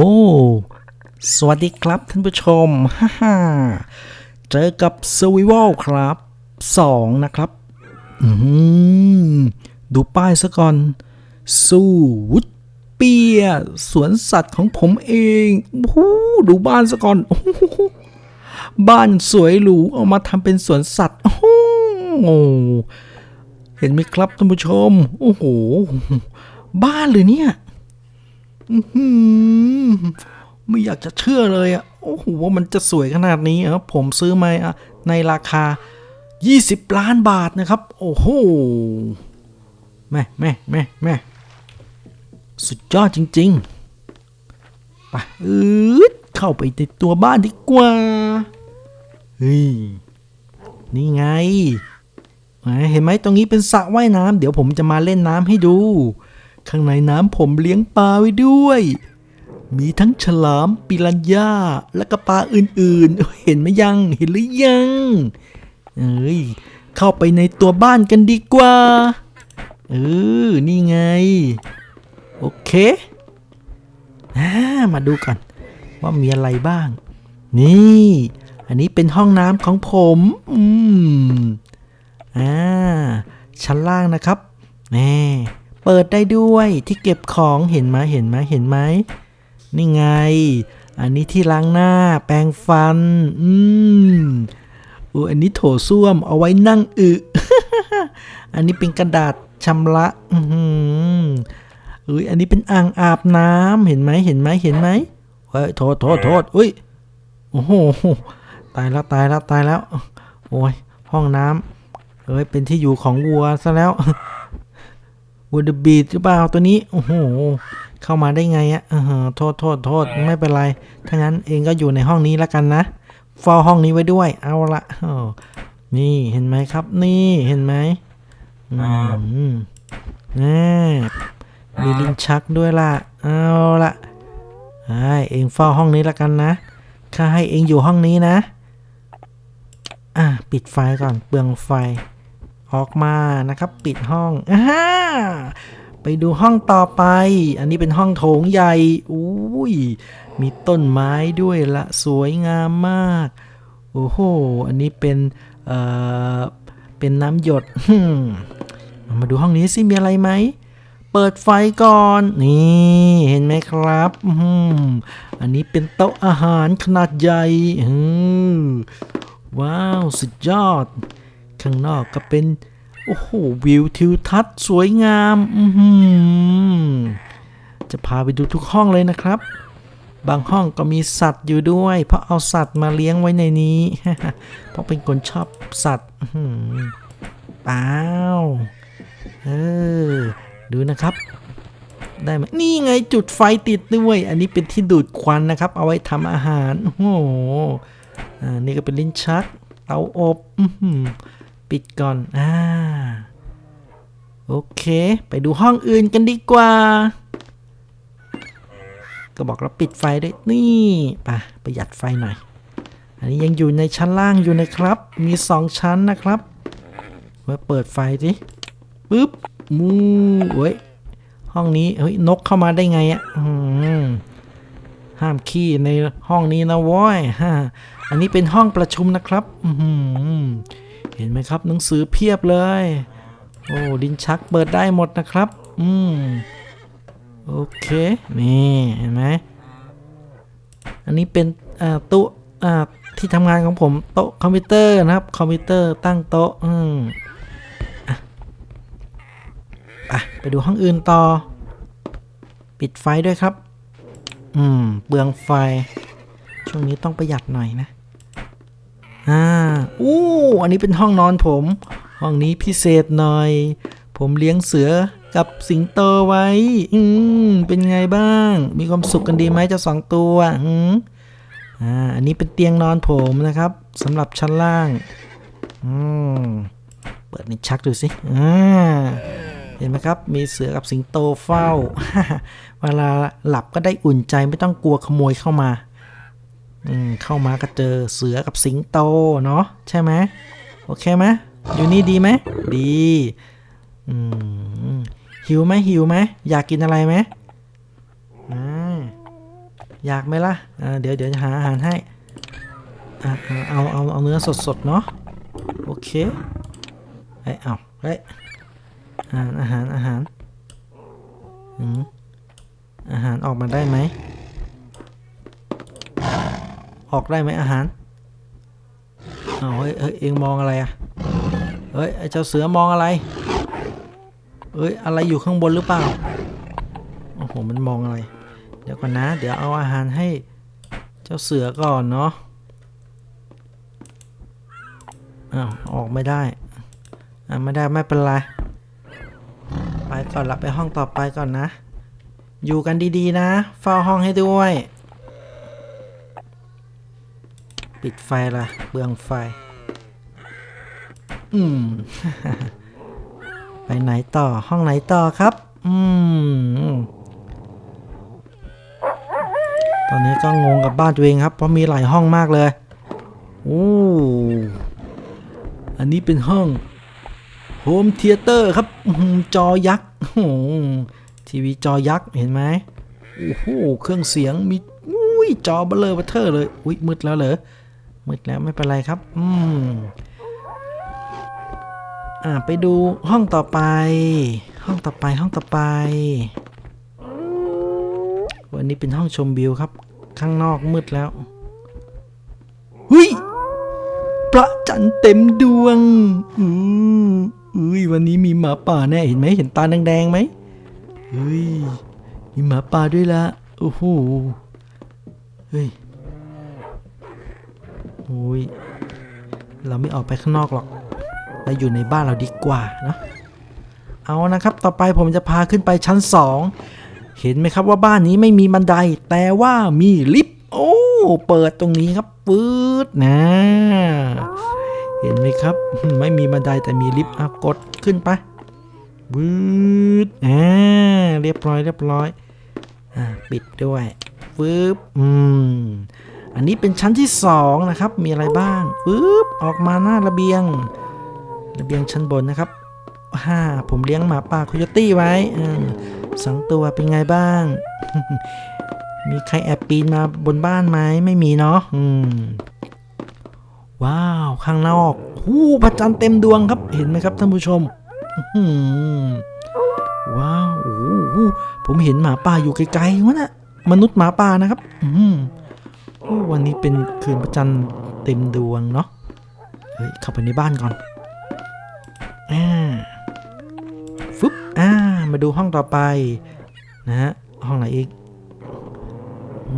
อ้ สวัสดีครับท่านผู้ชม ฮ่าฮ่าเจอกับ Survival ครับสองนะครับ อืมดูป้ายซะก่อน สู้วุฒเปีย สวนสัตว์ของผมเองอดูบ้านซะก่อนอบ้านสวยหรูเอามาทำเป็นสวนสัตว์ โอ้โหเห็นไหมครับท่านผู้ชม โอ้โห บ้านเลยเนี่ย ไม่อยากจะเชื่อเลยอะ โอ้โหว่ามันจะสวยขนาดนี้ครับ ผมซื้อมาอในราคา 20 ล้านบาทนะครับ โอ้โห แม่แม่แม่แม่สุดยอดจริงๆ ไปอืดเข้าไปในตัวบ้านดีกว่า เฮ้ย นี่ไง เห็นไหมตรงนี้เป็นสระว่ายน้ำเดี๋ยวผมจะมาเล่นน้ำให้ดู ข้างในน้ำผมเลี้ยงปลาไว้ด้วย มีทั้งฉลามปิรันย่าและก็ปลาอื่นๆ เห็นไหมยัง เห็นหรือยัง เอ้ย เข้าไปในตัวบ้านกันดีกว่า เออ นี่ไง โอเคอ่ามาดูกัน ว่ามีอะไรบ้าง นี่ อันนี้เป็นห้องน้ำของผม อืม อ่า ชั้นล่างนะครับ แน่ เปิดได้ด้วยที่เก็บของเห็นไหมเห็นไหมเห็นไหมนี่ไง อันนี้ที่ล้างหน้าแปรงฟัน อืมอ้อันนี้โถส้วมเอาไว้นั่งอึอันนี้เป็นกระดาษชำระอืมอุ้ยอันนี้เป็นอ่างอาบน้ำเห็นไหมเห็นไหมเห็นไหมเฮ้ยโทษโทษโทษอุ้ยโอ้โหตายแล้วตายแล้วตายแล้ว โอ้ยห้องน้ำเอ้ยเป็นที่อยู่ของวัวซะแล้ว วัวเดอะบีดหรือเปล่าตัวนี้ โอ้โห เข้ามาได้ไงอะอ่าโทษโทษโทษไม่เป็นไร ถ้างั้นเองก็อยู่ในห้องนี้แล้วกันนะเฝ้าห้องนี้ไว้ด้วย เอาละอ้าวนี่เห็นไหมครับ นี่เห็นไหมอืมนี่มีลิ้นชักด้วยล่ะ เอาละไอ้เองเฝ้าห้องนี้แล้วกันนะข้าให้เองอยู่ห้องนี้นะ อะ ปิดไฟก่อนเปลืองไฟ ออกมานะครับ ปิดห้องอ่าไปดูห้องต่อไป อันนี้เป็นห้องโถงใหญ่อุ้ยมีต้นไม้ด้วยละสวยงามมาก โอ้โห อันนี้เป็นเอ่อเป็นน้ำหยดมมาดูห้องนี้สิมีอะไรไหม เปิดไฟก่อน นี่เห็นไหมครับอันนี้เป็นโต๊ะอาหารขนาดใหญ่ว้าว สุดยอด ข้างนอกก็เป็น โอ้โห วิวทิวทัศน์สวยงามอืจะพาไปดูทุกห้องเลยนะครับ บางห้องก็มีสัตว์อยู่ด้วย เพราะเอาสัตว์มาเลี้ยงไว้ในนี้ เพราะเป็นคนชอบสัตว์อื้อหือเปล่าเออดูนะครับได้ไหมนี่ไงจุดไฟติดด้วย อันนี้เป็นที่ดูดควันนะครับ เอาไว้ทำอาหาร โอ้โห อ่า นี่ก็เป็นลิ้นชัก เตาอบ อือหือ ปิดก่อน อ่า โอเค ไปดูห้องอื่นกันดีกว่า ก็บอกเราปิดไฟด้วย นี่ไปประหยัดไฟหน่อย อันนี้ยังอยู่ในชั้นล่างอยู่นะครับ มีสองชั้นนะครับมาเปิดไฟสิปึ๊บ มูเว้ย ห้องนี้ เฮ้ย นกเข้ามาได้ไงอะ่ะห้ามขี้ในห้องนี้นะว้ยฮะอันนี้เป็นห้องประชุมนะครับ อื เห็นไหมครับ หนังสือเพียบเลย โอ้ดินชักเปิดได้หมดนะครับ อืมโอเค นี่เห็นไหมอันนี้เป็นอ่าตู้อ่าที่ทำงานของผมโต๊ะคอมพิวเตอร์นะครับ คอมพิวเตอร์ตั้งโต๊ะอืมอะอะไปดูห้องอื่นต่อ ปิดไฟด้วยครับ อืมเปลืองไฟ ช่วงนี้ต้องประหยัดหน่อยนะ อ่าอู้อันนี้เป็นห้องนอนผม ห้องนี้พิเศษหน่อย ผมเลี้ยงเสือกับสิงโตไว้ อืมเป็นไงบ้าง มีความสุขกันดีไหมเจ้าสองตัวอืมอ่าอันนี้เป็นเตียงนอนผมนะครับสำหรับชั้นล่าง อืมเปิดนี่ชักดูสิอ่าเห็นไหมครับ มีเสือกับสิงโตเฝ้า เวลาหลับก็ได้อุ่นใจไม่ต้องกลัวขโมยเข้ามา อืมเข้ามาก็เจอเสือกับสิงโตเนาะใช่ไหมโอเคไหมอยู่นี่ดีไหมดีอืมหิวไหมหิวไหมอยากกินอะไรไหมอ่าอยากไหมล่ะอ่าเดี๋ยวเดี๋ยวจะหาอาหารให้อ่าเอาเอาเอาเนื้อสดๆเนาะโอเคเฮ้เอาเฮ้ยอาหารอาหารอาหารอืมอาหารออกมาได้ไหม ออกได้ไหมอาหารเอาเฮ้ยเฮ้ยเองมองอะไรอะเฮ้ยไอ้เจ้าเสือมองอะไรเอ้ยอะไรอยู่ข้างบนหรือเปล่าโอ้โหมันมองอะไร เดี๋ยวก่อนนะ เดี๋ยวเอาอาหารให้เจ้าเสือก่อนเนาะอ้าวออกไม่ได้อ่าไม่ได้ไม่เป็นไรไปก่อนหละไปห้องต่อไปก่อนนะ อยู่กันดีๆนะ เฝ้าห้องให้ด้วย ปิดไฟละเบืองไฟ อืม ไปไหนต่อห้องไหนต่อครับ อืม ตอนนี้ก็งงกับบ้านตัวเองครับ เพราะมีหลายห้องมากเลยโอ้อันนี้เป็นห้องโฮมเทเตอร์ครับ จอยักษ์โอ้ทีวีจอยักษ์เห็นไหมโอ้โหเครื่องเสียงมีอุ้ยจอเบลอเบอเทอร์เลย อุ้ยมืดแล้วเหรอ มืดแล้วไม่เป็นไรครับ อืม อ่า ไปดูห้องต่อไป ห้องต่อไปห้องต่อไป วันนี้เป็นห้องชมวิวครับ ข้างนอกมืดแล้วหุยพระจันทร์เต็มดวง อืออุ้ยวันนี้มีหมาป่าแน่เห็นไหมเห็นตาแดงๆไหมเฮ้ยมีหมาป่าด้วยละโอ้โหเฮ้ย อ้ยเราไม่ออกไปข้างนอกหรอก เราอยู่ในบ้านเราดีกว่าเนะเอานะครับ ต่อไปผมจะพาขึ้นไปชั้นสองเห็นไหมครับว่าบ้านนี้ไม่มีบันได แต่ว่ามีลิฟต์ โอ้ เปิดตรงนี้ครับปื๊ดนะ เห็นไหมครับ ไม่มีบันไดแต่มีลิฟต์อะกดขึ้นไปปื๊ดอ่าเรียบร้อยเรียบร้อย อ่า ปิดด้วยฟืบอืม อันนี้เป็นชั้นที่สองนะครับ มีอะไรบ้างฟืบออกมาหน้าระเบียง ระเบียงชั้นบนนะครับฮ่าผมเลี้ยงหมาป่าโคโยตี้ไว้สองตัวเป็นไงบ้าง มีใครแอบปีนมาบนบ้านไหมไม่มีเนาะว้าว ข้างนอกหูพระจันทร์เต็มดวงครับ เห็นไหมครับท่านผู้ชมว้าวโอ้โหผมเห็นหมาป่าอยู่ไกลๆวะนะมนุษย์หมาป่านะครับ อืม อ้วันนี้เป็นคืนพระจันทร์เต็มดวงเนาะเฮ้ยเข้าไปในบ้านก่อนอ่าฟึบอ่ามาดูห้องต่อไปนะฮะห้องไหนอีก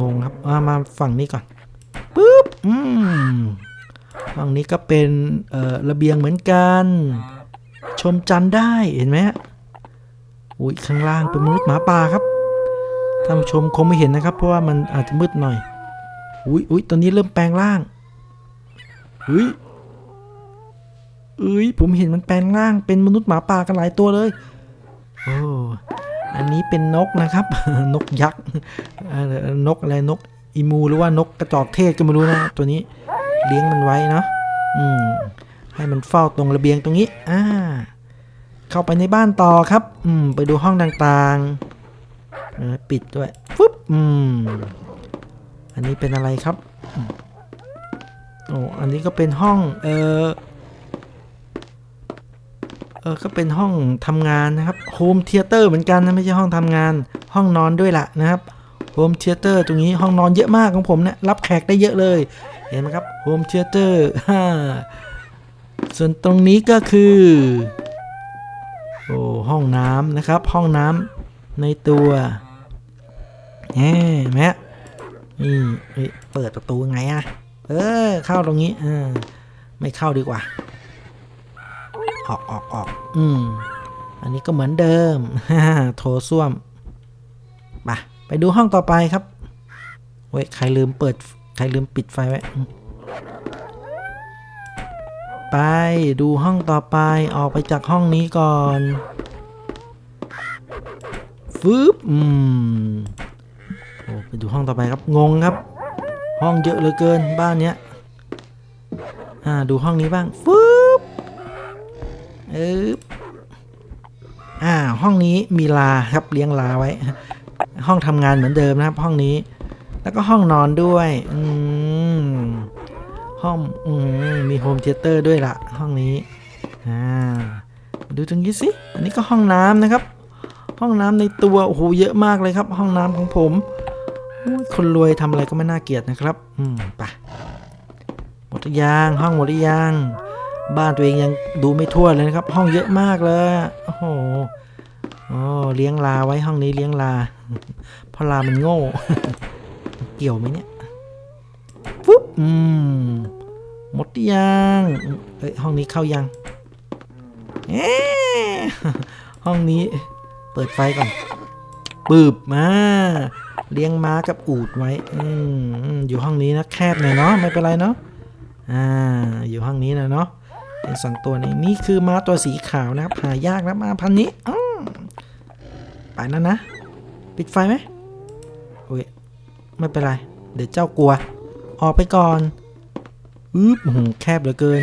งงครับอามาฝั่งนี้ก่อนปึ๊บอืมห้องนี้ก็เป็นเอ่อระเบียงเหมือนกัน ชมจันทร์ได้เห็นไหมฮะอุ้ยข้างล่างเป็นมนุษย์หมาป่าครับท่านผู้ชมคงไม่เห็นนะครับ เพราะว่ามันอาจจะมืดหน่อย อุ้ยอุ้ยตอนนี้เริ่มแปลงร่างอุ้ยเอ้ยผมเห็นมันแปลงร่างเป็นมนุษย์หมาป่ากันหลายตัวเลยโอ้อันนี้เป็นนกนะครับ นกยักษ์นกอะไรนกอีมูหรือว่านกกระจอกเทศก็ไม่รู้นะตัวนี้เลี้ยงมันไว้เนาะอืมให้มันเฝ้าตรงระเบียงตรงนี้อ่าเข้าไปในบ้านต่อครับ อืม ไปดูห้องต่างๆปิดด้วยฟึบอืม อันนี้เป็นอะไรครับโอ้อันนี้ก็เป็นห้องเออเออก็เป็นห้องทำงานนะครับโฮมเทเตอร์เหมือนกันนะไม่ใช่ห้องทำงาน ห้องนอนด้วยละนะครับโฮมเทเตอร์ตรงนี้ห้องนอนเยอะมากของผมเนะี่ยรับแขกได้เยอะเลย เห็นไหมครับโฮมเทเตอร์ฮ่าส่วนตรงนี้ก็คือโอ้ห้องน้ำนะครับ ห้องน้ำในตัวแหมแม นี่เปิดประตูไงอะเออ เข้าตรงนี้เออไม่เข้าดีกว่า ออกออกออกอืมอันนี้ก็เหมือนเดิมโถส้วมไปไปดูห้องต่อไปครับเว้ยใครลืมเปิด ใครลืมปิดไฟไว้ ไปดูห้องต่อไปออกไปจากห้องนี้ก่อนฟืบอืม ไปดูห้องต่อไปครับ งงครับ ห้องเยอะเหลือเกินบ้านเนี้ย อ่า ดูห้องนี้บ้างฟืบเอออ่า ห้องนี้มีลาครับเลี้ยงลาไว้ ห้องทำงานเหมือนเดิมนะครับ ห้องนี้ แล้วก็ห้องนอนด้วย อืม ห้องอืมมีโฮมเทเตอร์ด้วยล่ะห้องนี้ อ่า ดูตรงนี้สิ อันนี้ก็ห้องน้ำนะครับห้องน้ำในตัวโอ้โหเยอะมากเลยครับ ห้องน้ำของผม คนรวยทำอะไรก็ไม่น่าเกลียดนะครับ อืมไปหมดหรือยังห้องหมดหรือยังบ้านตัวเองยังดูไม่ทั่วเลยนะครับ ห้องเยอะมากเลยโอ้โหอ๋อเลี้ยงลาไว้ห้องนี้เลี้ยงลาเพราะลามันโง่ เกี่ยวไหมเนี่ยปุ๊บอืมหมดยังเอ้ยห้องนี้เข้ายังเอ๊ห้องนี้เปิดไฟก่อนปืบมา เลี้ยงม้ากับอูดไว้อืมอยู่ห้องนี้นะแคบหน่อยเนาะไม่เป็นไรเนาะอ่าอยู่ห้องนี้นะเนาะเป็นสองตัวนี้นี่คือม้าตัวสีขาวนะครับหายากนะม้าพันนี้อืมไปแล้วนะ ปิดไฟไหมโอ้ยไม่เป็นไร เดี๋ยวเจ้ากลัว ออกไปก่อนอึ๊บโอ้โหแคบเหลือเกิน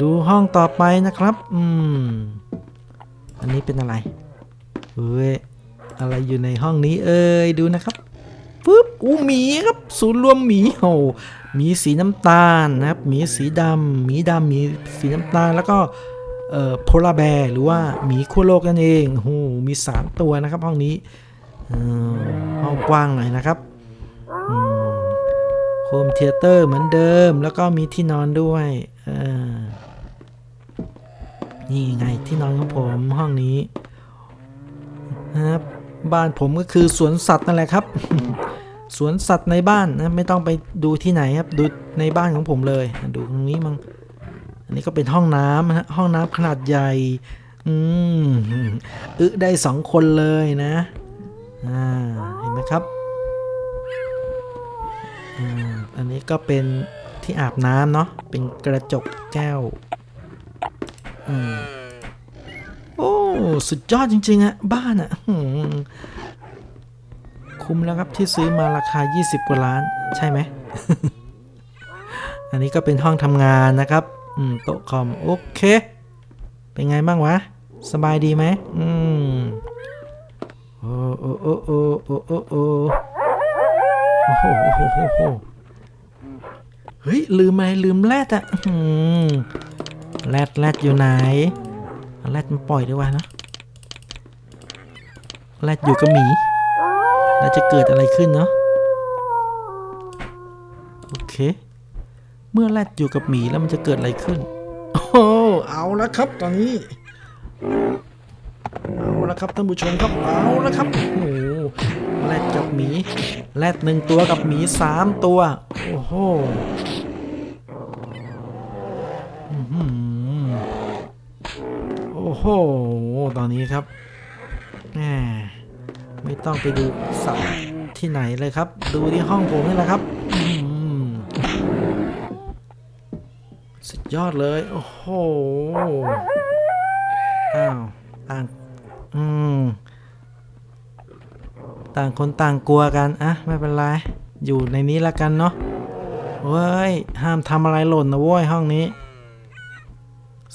ดูห้องต่อไปนะครับ อืม อันนี้เป็นอะไรเฮ้ย อะไรอยู่ในห้องนี้เอ่ยดูนะครับปึ๊บอู้หมีครับศูนย์รวมหมีโอ้หมีสีน้ำตาลนะครับหมีสีดำหมีดำหมีสีน้ำตาลแล้วก็เอ่อโพลาแบร์หรือว่าหมีขั้วโลกนั่นเองโอ้โหมี 3 ตัวนะครับห้องนี้ห้องกว้างหน่อยนะครับโฮมเทเตอร์เหมือนเดิมแล้วก็มีที่นอนด้วยนี่ไงที่นอนของผมห้องนี้นะครับ บ้านผมก็คือสวนสัตว์นั่นแหละครับสวนสัตว์ในบ้านนะไม่ต้องไปดูที่ไหนครับดูในบ้านของผมเลย ดูตรงนี้มั้งอันนี้ก็เป็นห้องน้ำนะฮะห้องน้ำขนาดใหญ่ อืมอึได้สองคนเลยนะอ่าเห็นไหมครับอ่าอันนี้ก็เป็นที่อาบน้ำเนาะเป็นกระจกแก้วอืม สุดยอดจริงๆอะบ้านอะคุ้มแล้วครับที่ซื้อมาราคา 20 กว่าล้าน ใช่ไหม อันนี้ก็เป็นห้องทำงานนะครับอืมโต๊ะคอม โอเค เป็นไงบ้างวะ สบายดีไหมอืมโอ้โอ้โอ้โอ้โอ้โอ้โอ้โอ้โห้เฮ้ย ลืมอะไรลืมแรดอะแรดแรดอยู่ไหน แรดมันปล่อยด้วยวะนะแรดอยู่กับหมีแล้วจะเกิดอะไรขึ้นเนาะโอเค เมื่อแรดอยู่กับหมีแล้วมันจะเกิดอะไรขึ้น โอ้เอาล้วครับตอนนี้เอาล้วครับท่านผู้ชมครับเอาล้วครับโอ้แรดกับหมีแรดหนึ่งตัวกับหมีสามตัว โอ้โห อื้อหือ โอ้โห ตอนนี้ครับแหมไม่ต้องไปดูสัตว์ที่ไหนเลยครับ ดูที่ห้องผมนี่แหละครับสุดยอดเลย โอ้โห อ้าวต่างอืมต่างคนต่างกลัวกันอะไม่เป็นไร อยู่ในนี้ละกันเนาะเว้ย ห้ามทำอะไรหล่นนะเว้ยห้องนี้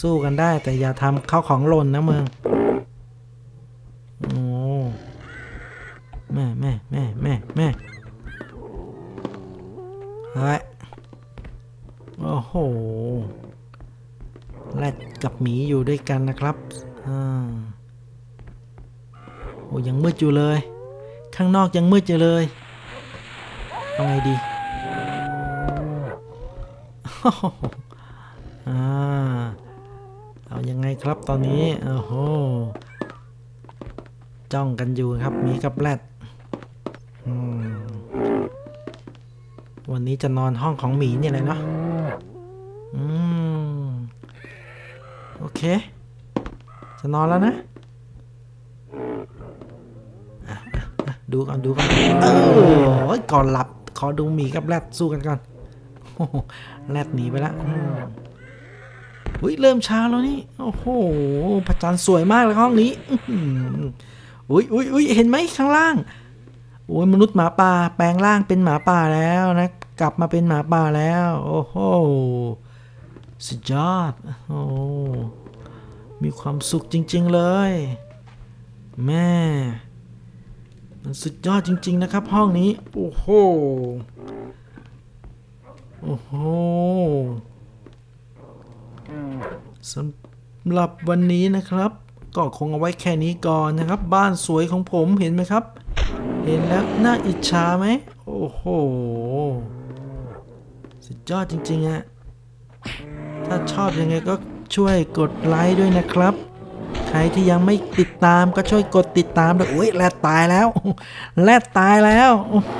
สู้กันได้แต่อย่าทำเข้าของหล่นนะเมึงโอ้แม่แม่แม่แม่แม่เฮ้ยโอ้โหแรดกับหมีอยู่ด้วยกันนะครับอ่าโอ้ยังมืดอยู่เลย ข้างนอกยังมืดอยู่เลยเอาไงดี อ่า เอายังไง ครับตอนนี้โอ้โหจ้องกันอยู่ครับหมีกับแรดวันนี้จะนอนห้องของหมีเนี่ยเลยเนาะอืมโอเค จะนอนแล้วนะดูก่อนดูก่อนเออก่อนหลับขอดูหมีกับแรดสู้กันก่อนแรดหนีไปแล้ว เฮ้ยเริ่มช้าแล้วนี่ โอ้โหพระจันทร์สวยมากเลยห้องนี้อุ้ยอุ้ยอุ้ยเห็นไหมข้างล่างโอ้ยมนุษย์หมาป่าแปลงร่างเป็นหมาป่าแล้วนะ กลับมาเป็นหมาป่าแล้ว โอ้โหสุดยอดโอ้มีความสุขจริง ๆเลย แม่มันสุดยอดจริง ๆ นะครับ ห้องนี้ โอ้โห โอ้โห สำหรับวันนี้นะครับ ก็คงเอาไว้แค่นี้ก่อนนะครับ บ้านสวยของผมเห็นไหมครับ เห็นแล้วน่าอิจฉาไหมโอ้โหสุดยอดจริงๆอะถ้าชอบยังไงก็ช่วยกดไลค์ด้วยนะครับ ใครที่ยังไม่ติดตามก็ช่วยกดติดตามด้วยอุ้ยแรดตายแล้วแรดตายแล้ว โอ้โห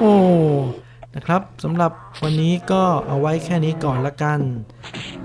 นะครับสำหรับวันนี้ก็เอาไว้แค่นี้ก่อนละกัน